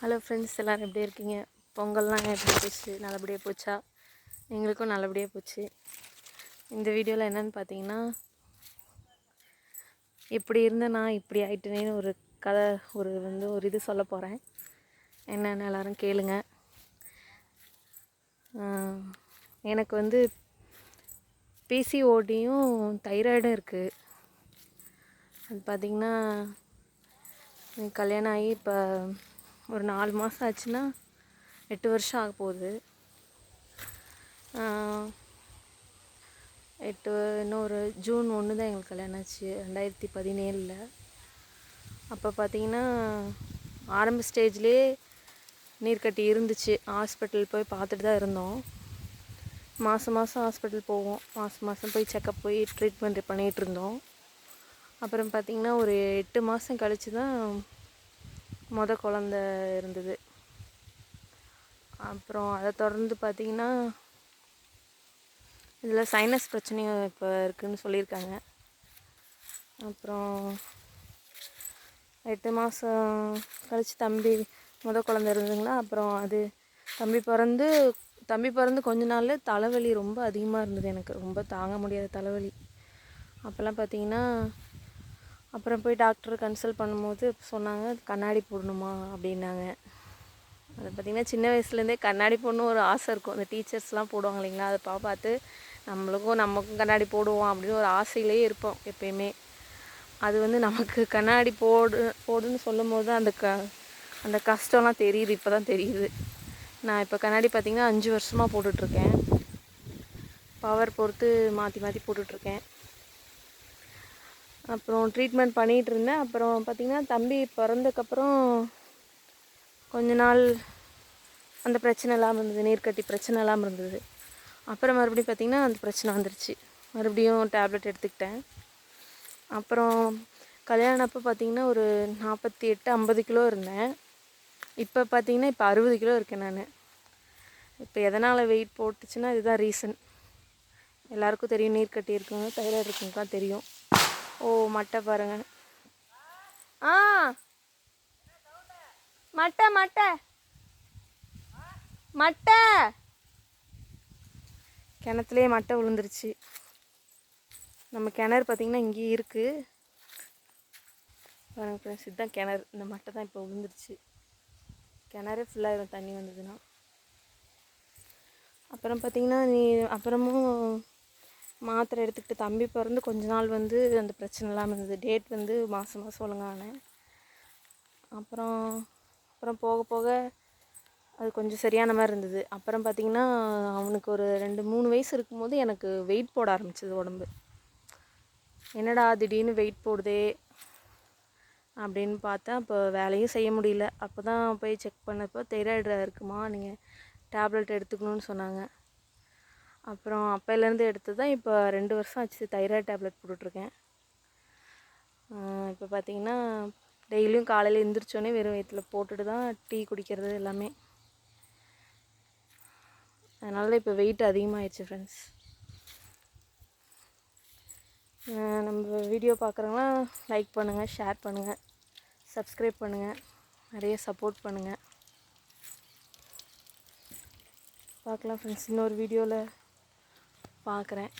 Hello friends எல்லோரும் எப்படி இருக்கீங்க? பொங்கல்லாம் எப்படி போச்சு? நல்லபடியாக போச்சா? எங்களுக்கும் நல்லபடியாக போச்சு. இந்த வீடியோவில் என்னென்னு பார்த்தீங்கன்னா இப்படி இருந்த நான் இப்படி ஆயிட்டேனேன்னு ஒரு கதை ஒரு வந்து ஒரு இது சொல்ல போகிறேன் என்னென்னு எல்லோரும் கேளுங்க. எனக்கு வந்து பிசிஓடியும் தைராய்டும் இருக்குது அது பார்த்திங்கன்னா கல்யாணம் ஆகி இப்போ ஒரு நாலு மாதம் ஆச்சுன்னா எட்டு வருஷம் ஆக போகுது. எட்டு இன்னும் ஒரு ஜூன் ஒன்று தான் எங்களுக்கு கல்யாணம் ஆச்சு ரெண்டாயிரத்தி பதினேழில். அப்போ பார்த்தீங்கன்னா ஆரம்ப ஸ்டேஜ்லேயே நீர்க்கட்டி இருந்துச்சு. ஹாஸ்பிட்டல் போய் பார்த்துட்டு தான் இருந்தோம். மாதம் மாதம் ஹாஸ்பிட்டல் போவோம். மாதம் மாதம் போய் செக்கப் போய் ட்ரீட்மெண்ட் பண்ணிகிட்டு இருந்தோம். அப்புறம் பார்த்திங்கன்னா ஒரு எட்டு மாதம் கழித்து தான் மொத குழந்த இருந்தது. அப்புறம் அதை தொடர்ந்து பார்த்திங்கன்னா இதில் சைனஸ் பிரச்சனையும் இப்போ இருக்குதுன்னு சொல்லியிருக்காங்க. அப்புறம் எட்டு மாதம் கழித்து தம்பி முத குழந்த இருந்ததுங்களா? அப்புறம் அது தம்பி பிறந்து தம்பி பிறந்து கொஞ்ச நாள்ல தலைவலி ரொம்ப அதிகமாக இருந்தது எனக்கு. ரொம்ப தாங்க முடியாத தலைவலி. அப்போல்லாம் பார்த்தீங்கன்னா அப்புறம் போய் டாக்டர் கன்சல்ட் பண்ணும்போது சொன்னாங்க கண்ணாடி போடணுமா அப்படின்னாங்க. அது பார்த்திங்கன்னா சின்ன வயசுலேருந்தே கண்ணாடி போடணும் ஒரு ஆசை இருக்கும். அந்த டீச்சர்ஸ்லாம் போடுவாங்க இல்லைங்களா? அதை பா பார்த்து நம்மளுக்கும் நமக்கும் கண்ணாடி போடுவோம் அப்படின்னு ஒரு ஆசையிலேயே இருப்போம் எப்பயுமே. அது வந்து நமக்கு கண்ணாடி போடு போடுன்னு சொல்லும் போது அந்த க அந்த கஷ்டம்லாம் தெரியுது. இப்போ தான் தெரியுது. நான் இப்போ கண்ணாடி பார்த்திங்கன்னா அஞ்சு வருஷமாக போட்டுட்ருக்கேன். பவர் பொறுத்து மாற்றி மாற்றி போட்டுட்ருக்கேன். அப்புறம் ட்ரீட்மெண்ட் பண்ணிகிட்டு இருந்தேன் அப்புறம் பார்த்திங்கன்னா தம்பி பிறந்தக்கப்புறம் கொஞ்ச நாள் அந்த பிரச்சனை இல்லாமல் இருந்தது. நீர்க்கட்டி பிரச்சனை இல்லாமல் இருந்தது. அப்புறம் மறுபடியும் பார்த்திங்கன்னா அந்த பிரச்சனை வந்துருச்சு. மறுபடியும் டேப்லெட் எடுத்துக்கிட்டேன். அப்புறம் கல்யாணம் அப்போ பார்த்திங்கன்னா ஒரு நாற்பத்தி எட்டு ஐம்பது கிலோ இருந்தேன். இப்போ பார்த்திங்கன்னா இப்போ அறுபது கிலோ இருக்கேன் நான். இப்போ எதனால் வெயிட் போட்டுச்சுன்னா இதுதான் ரீசன் எல்லாருக்கும் தெரியும் நீர் கட்டி இருக்குங்க தைராய்டு இருக்குங்கலாம் தெரியும். ஓ மட்டை பாருங்க. ஆ. மட்டை மட்டை. மட்டை. கிணத்துலேயே மட்டை விழுந்துருச்சு. நம்ம கிணறு பார்த்திங்கன்னா இங்கேயே இருக்குது பாருங்க ஃப்ரெண்ட்ஸ் இதுதான் கிணறு. இந்த மட்டை தான் இப்போ விழுந்துருச்சு. கிணறு ஃபுல்லாக தண்ணி வந்ததுன்னா. அப்புறம் பார்த்திங்கன்னா நீ அப்புறமும் மாத்திரை எடுத்துக்கிட்டு தம்பி பிறந்து கொஞ்ச நாள் வந்து அந்த பிரச்சனை இல்லாமல் இருந்தது. டேட் வந்து மாதம் மாதம் ஒழுங்கானேன். அப்புறம் அப்புறம் போக போக அது கொஞ்சம் சரியான மாதிரி இருந்தது. அப்புறம் பார்த்திங்கன்னா அவனுக்கு ஒரு ரெண்டு மூணு வயசு இருக்கும்போது எனக்கு வெயிட் போட ஆரம்பிச்சது உடம்பு. என்னடா திடீர்னு வெயிட் போடுதே அப்படின்னு பார்த்தேன். அப்போ வேலையும் செய்ய முடியல. அப்போ தான் போய் செக் பண்ணப்போ தைராய்டு இருக்குமா நீங்கள் டேப்லெட் எடுத்துக்கணும்னு சொன்னாங்க. அப்புறம் அப்போலேருந்து எடுத்து தான் இப்போ ரெண்டு வருஷம் ஆச்சு தைராய்டு டேப்லெட் போட்டுட்ருக்கேன். இப்போ பார்த்தீங்கன்னா டெய்லியும் காலையில் எழுந்திரிச்சோன்னே வெறும் வயிற்றில் போட்டுட்டு தான் டீ குடிக்கிறது எல்லாமே. அதனால இப்போ வெயிட் அதிகமாகிடுச்சு ஃப்ரெண்ட்ஸ் நம்ம வீடியோ பார்க்குறவங்களாம் லைக் பண்ணுங்கள் ஷேர் பண்ணுங்கள் சப்ஸ்கிரைப் பண்ணுங்கள் நிறைய சப்போர்ட் பண்ணுங்கள் பார்க்கலாம் ஃப்ரெண்ட்ஸ் இன்னொரு வீடியோவில் பார்க்குறேன்